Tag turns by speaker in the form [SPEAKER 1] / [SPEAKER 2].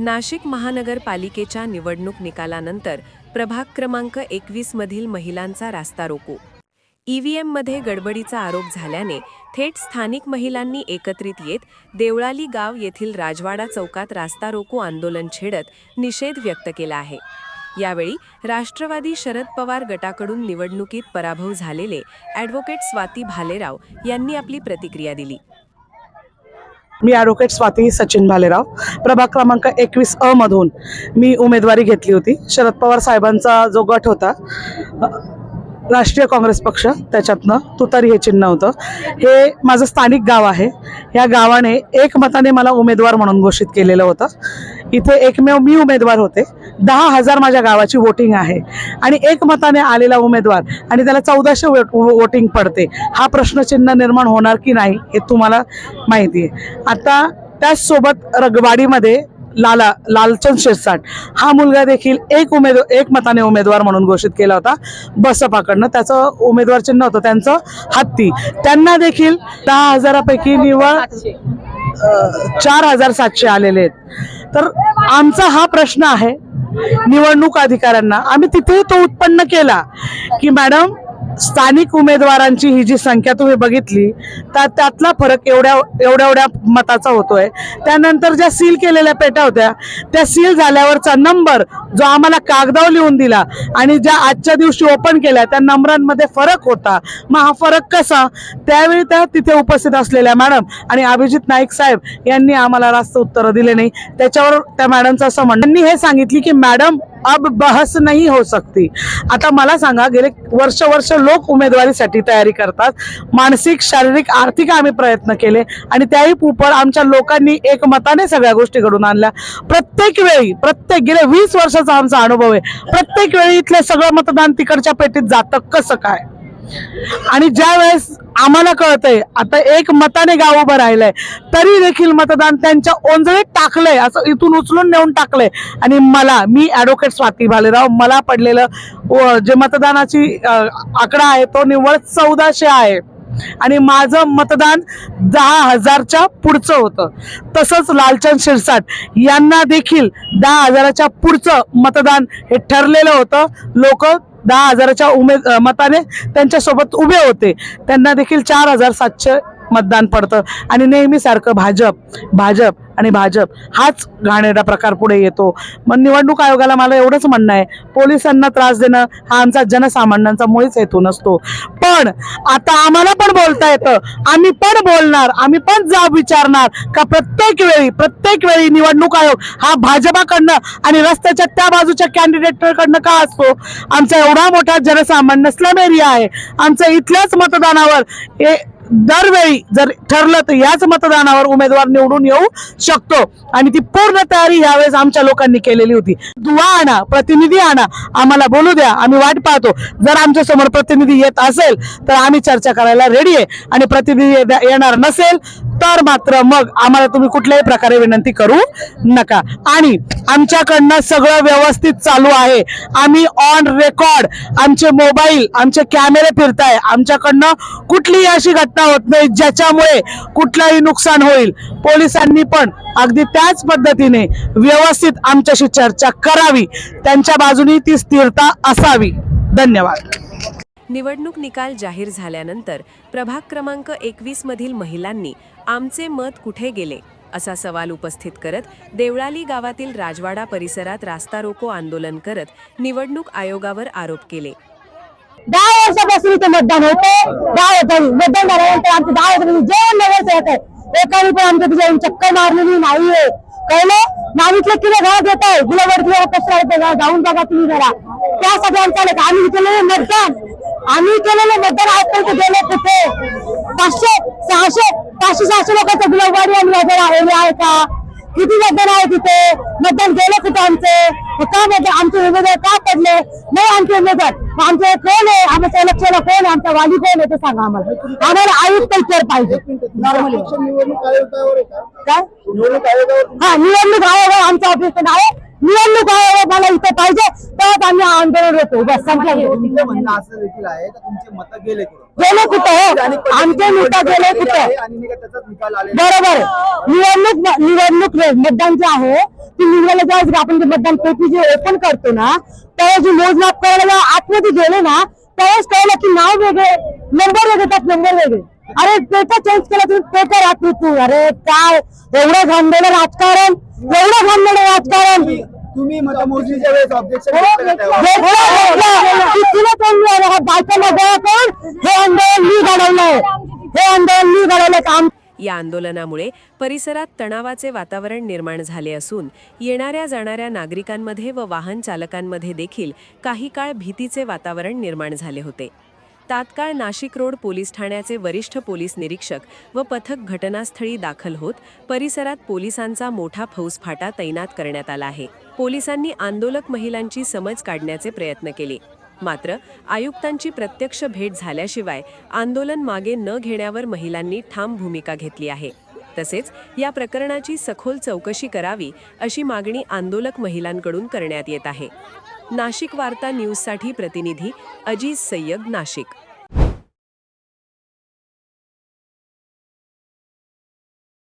[SPEAKER 1] नाशिक महानगरपालिकेच्या निवडणूक निकालानंतर प्रभाग क्रमांक एकवीस मधील महिलांचा रास्ता रोको. ईव्हीएममध्ये गडबडीचा आरोप झाल्याने थेट स्थानिक महिलांनी एकत्रित येत देवळाली गाव येथील राजवाडा चौकात रास्ता रोको आंदोलन छेडत निषेध व्यक्त केला आहे. यावेळी राष्ट्रवादी शरद पवार गटाकडून निवडणुकीत पराभव झालेले ॲडव्होकेट स्वाती भालेराव यांनी आपली प्रतिक्रिया दिली.
[SPEAKER 2] मी ॲडव्होकेट स्वाती सचिन भालेराव. प्रभाग क्रमांक एकवीस अमधून मी उमेदवारी घेतली होती. शरद पवार साहेबांचा जो गट होता राष्ट्रीय काँग्रेस पक्ष त्याच्यातनं तुतारी हे चिन्ह होतं. हे माझं स्थानिक गाव आहे. या गावाने एक मताने मला उमेदवार म्हणून घोषित केलेलं होतं. इथे एकमेव मी उमेदवार होते. दहा हजार माझ्या गावाची वोटिंग आहे. आणि एक मताने आलेला उमेदवार आणि त्याला चौदाशे वोटिंग पडते. हा प्रश्नचिन्ह निर्माण होणार की नाही हे तुम्हाला माहिती आहे. आता त्याचसोबत रगवाडीमध्ये लाला लालचंद शिरसाट हा मुलगा देखील एक उमेद एक मताने उमेदवार म्हणून घोषित केला होता. बसपाकडनं त्याचं उमेदवार चिन्ह होतं त्यांचं हत्ती. त्यांना देखील दहा हजारापैकी निवळ चार हजार सातशे आलेले आहेत. तर आमचा हा प्रश्न आहे निवडणूक अधिकाऱ्यांना. आम्ही तिथे तो उत्पन्न केला की मॅडम स्थानिक उमेदवारांची ही जी संख्या तुम्ही बघितली तर त्यातला फरक एवढ्या एवढ्या एवढ्या मताचा होतोय. त्यानंतर ज्या सील केलेल्या पेट्या होत्या त्या सील झाल्यावरचा नंबर जो आम्हाला कागदावर लिहून दिला आणि ज्या आजच्या दिवशी ओपन केल्या त्या नंबरांमध्ये फरक होता. मग हा फरक कसा? त्यावेळी त्या तिथे उपस्थित असलेल्या मॅडम आणि अभिजित नाईक साहेब यांनी आम्हाला रास्त उत्तरं दिले नाही. त्याच्यावर त्या मॅडमचं असं म्हणणं त्यांनी हे सांगितली की मॅडम अब बहस नाही हो सकती। आता मला सांगा गेले वर्ष वर्ष लोक उमेदवारीसाठी तयारी करतात. मानसिक शारीरिक आर्थिक आम्ही प्रयत्न केले आणि त्याही उपर आमच्या लोकांनी एकमताने सगळ्या गोष्टी घडून आणल्या. प्रत्येक वेळी प्रत्येक गेल्या वीस वर्षाचा आमचा अनुभव आहे. प्रत्येक वेळी इथलं सगळं मतदान तिकडच्या पेटीत जातं. कसं काय? आणि ज्या वेळेस आम्हाला कळतंय आता एक मताने गाव उभं राहिलंय तरी देखील मतदान त्यांच्या ओंजळीत टाकलंय असं इथून उचलून नेऊन टाकलंय. आणि मला मी ॲडव्होकेट स्वाती भालेराव मला पडलेलं जे मतदानाची आकडा आहे तो निव्वळ चौदाशे आहे. आणि माझं मतदान दहा हजारच्या पुढचं होतं. तसंच लालचंद शिरसाट यांना देखील दहा हजाराच्या पुढचं मतदान हे ठरलेलं होतं. लोक दहा हजाराच्या उमेद मताने त्यांच्यासोबत उभे होते. त्यांना देखील चार हजार सातशे मतदान पडतं. आणि नेहमीसारखं भाजप भाजप आणि भाजप हाच घाणेरडा प्रकार पुढे येतो. मग निवडणूक आयोगाला मला एवढंच म्हणणं आहे पोलिसांना त्रास देणं हा आमचा जनसामान्यांचा मुळीच हेतू नसतो. पण आता आम्हाला पण बोलता येतं. आम्ही पण बोलणार आम्ही पण जाब विचारणार का प्रत्येक वेळी प्रत्येक वेळी निवडणूक आयोग हा भाजपाकडनं आणि रस्त्याच्या त्या बाजूच्या कॅन्डिडेटकडनं का असतो? आमचा एवढा मोठा जनसामान्य स्लम एरिया आहे. आमच्या इथल्याच मतदानावर दरवेळी जर ठरलं तर याच मतदानावर उमेदवार निवडून येऊ शकतो. आणि ती पूर्ण तयारी यावेळेस आमच्या लोकांनी केलेली होती. दुवा आणा प्रतिनिधी आणा आम्हाला बोलू द्या आम्ही वाट पाहतो. जर आमच्यासमोर प्रतिनिधी येत असेल तर आम्ही चर्चा करायला रेडी आहे. आणि प्रतिनिधी येणार नसेल तर मात्र मग आम्हाला तुम्ही कुठल्याही प्रकारे विनंती करू नका. आणि आमच्याकडनं सगळं व्यवस्थित चालू आहे. आम्ही ऑन रेकॉर्ड आमचे मोबाईल आमचे कॅमेरे फिरताय. आमच्याकडनं कुठलीही अशी घटना होत नाही ज्याच्यामुळे कुठलंही नुकसान होईल. पोलिसांनी पण अगदी त्याच पद्धतीने व्यवस्थित आमच्याशी चर्चा करावी. त्यांच्या बाजूनी ती स्थिरता असावी. धन्यवाद.
[SPEAKER 1] निवडणूक निकाल जाहीर झाल्यानंतर प्रभाग क्रमांक एकवीस मधील महिलांनी आमचे मत कुठे गेले असा सवाल उपस्थित करत देवळाली गावातील राजवाडा परिसरात रास्ता रोको आंदोलन करत निवडणूक आयोगावर आरोप केले.
[SPEAKER 3] दहा वर्षापासून इथे मतदान होते दहा वर्ष मतदान झाल्यानंतर आमचं दहा वर्षापासून जेवण नव्हतं येत एकाने पण आमच्या तुझ्या चक्कर मारलेली नाहीये कळलं? नावितलं किलो घरात येत आहे किलोवर किलो कचरा येते जाऊन बघा तुम्ही घरा त्यासाठी आमचं आम्ही इथे मतदान. आम्ही केलेलं मतदान आजपर्यंत गेले कुठे पाचशे सहाशे पाचशे सहाशे लोकांचं गुलाबवाडी आम्ही मतदान आलेले आहे का? किती मतदान आहे तिथे? मतदान गेलं कुठं आमचे. का मतदान? आमचे उमेदवार का पडले? नाही आमचे उमेदवार. आमचे कोण आहे? आमच्या इलेक्शनला कोण आहे? आमचा वाली कोण आहे? ते सांगा आम्हाला. आम्हाला आयुक्त विचार पाहिजे. काय?
[SPEAKER 4] निवडणूक आयोगावर
[SPEAKER 3] हा निवडणूक आयोग आहे आमच्या ऑफिसचं नाव आहे. निवडणूक आयोग मला इथे पाहिजे. आंदोलन होतो बस संपलं.
[SPEAKER 4] तुमचं म्हणणं असं देखील आहे तुमचे मत गेले कुठं?
[SPEAKER 3] गेले कुठं हो? आमचे नेता गेले कुठं?
[SPEAKER 4] आणि नाही का त्याचाच निकाल आलेला
[SPEAKER 3] बरोबर. निवडणूक निवडणूक मतदान जे आहे ती निवडायला ज्यावेळेस आपण ते मतदान पेटी जे ओपन करतो ना त्यावेळेस जी मोजमाप करायला जेव्हा आतमध्ये गेले ना त्यावेळेस कळलं की नाव वेगळे नंबर वेगळे त्यात नंबर वेगळे. अरे पेपर चेंज केला तुम्ही पेपर रात्री तू अरे काय? एवढं घाणलेलं राजकारण एवढं घाणलेलं राजकारण.
[SPEAKER 4] तुम्ही मतमोजणीच्या वेळेस ऑब्जेक्शन
[SPEAKER 3] हो? हा बायकांना गोळा करून हे आंदोलन मी घडवलंय. हे आंदोलन मी घडवलंय काम.
[SPEAKER 1] या आंदोलनामुळे परिसरात तणावाचे वातावरण निर्माण झाले असून येणाऱ्या जाणाऱ्या नागरिकांमध्ये व वाहन चालकांमध्ये देखील काही काळ भीतीचे वातावरण निर्माण झाले होते. तात्काळ नाशिक रोड पोलीस ठाण्याचे वरिष्ठ पोलीस निरीक्षक व पथक घटनास्थळी दाखल होत परिसरात पोलिसांचा मोठा फौजफाटा तैनात करण्यात आला आहे. पोलिसांनी आंदोलक महिलांची समज काढण्याचे प्रयत्न केले. मात्र आयुक्तांची प्रत्यक्ष भेट झाल्याशिवाय आंदोलन मागे न घेण्यावर महिलांनी ठाम भूमिका घेतली आहे. तसेच या प्रकरणाची सखोल चौकशी करावी अशी मागणी आंदोलक महिलांकडून करण्यात येत आहे. नाशिक वार्ता न्यूजसाठी प्रतिनिधी अजीज सय्यद नाशिक.